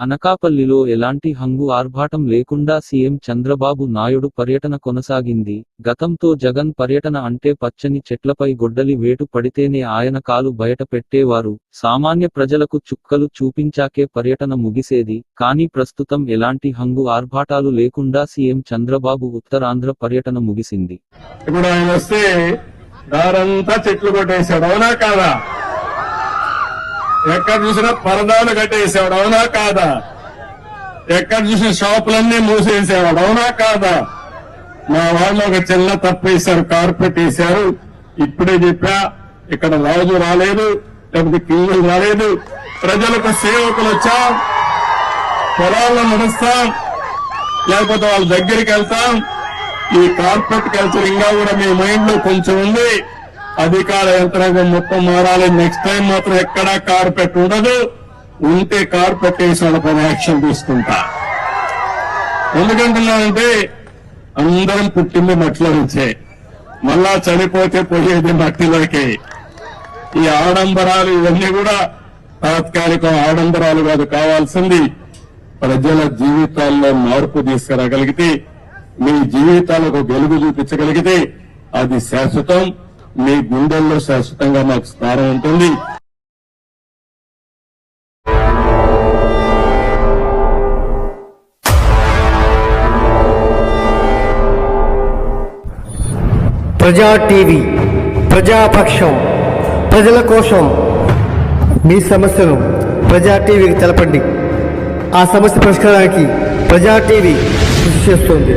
అనకాపల్లిలో ఎలాంటి హంగు ఆర్భాటం లేకుండా సీఎం చంద్రబాబు నాయుడు పర్యటన కొనసాగింది. గతంతో జగన్ పర్యటన అంటే పచ్చని చెట్లపై గొడ్డలి వేటు పడితేనే ఆయన కాలు బయట పెట్టేవారు. సామాన్య ప్రజలకు చుక్కలు చూపించాకే పర్యటన ముగిసేది. కానీ ప్రస్తుతం ఎలాంటి హంగు ఆర్భాటాలు లేకుండా సీఎం చంద్రబాబు ఉత్తరాంధ్ర పర్యటన ముగిసింది. ఇప్పుడు ఆయన వస్తే దారంతా చెట్లు కొట్టేశాడు. అవునా కాదా? ఎక్కడ చూసినా పరదాలు కట్టేసేవాడు అవునా కాదా? ఎక్కడ చూసిన షాపులన్నీ మూసేసేవాడు అవునా కాదా? మా వాళ్ళు ఒక చిన్న తప్పు వేశారు కార్పెట్ వేశారు. ఇప్పుడే చెప్పా ఇక్కడ రాజు రాలేదు లేకపోతే కింగులు రాలేదు. ప్రజలకు సేవకులు వచ్చాం పొలాల్లో నడుస్తాం లేకపోతే వాళ్ళ దగ్గరికి వెళ్తాం. ఈ కార్పొరేట్ కల్చర్ ఇంకా కూడా మీ మైండ్లో కొంచెం ఉంది. అధికార యంత్రాంగం మొత్తం మారాలి. నెక్స్ట్ టైం మాత్రం ఎక్కడా కార్పెట్ ఉండదు. ఉంటే కార్పెట్ వేసి వాళ్ళపై యాక్షన్ తీసుకుంటా. ఎందుకంటున్నానంటే అందరం పుట్టింది మట్టిలో నుంచే. మళ్ళా చనిపోతే పోయేది మట్టిలోకి. ఈ ఆడంబరాలు ఇవన్నీ కూడా తాత్కాలిక ఆడంబరాలు కాదు కావాల్సింది ప్రజల జీవితాల్లో మార్పు తీసుకురాగలిగితే మీ జీవితాలకు వెలుగు చూపించగలిగితే అది శాశ్వతం. మీ గుండెల్లో శాశ్వతంగా మాకు స్థానం ఉంటుంది. ప్రజా టీవీ ప్రజాపక్షం ప్రజల కోసం మీ సమస్యను ప్రజా టీవీకి తెలపండి. ఆ సమస్య పరిష్కారానికి ప్రజా టీవీ కృషి చేస్తుంది.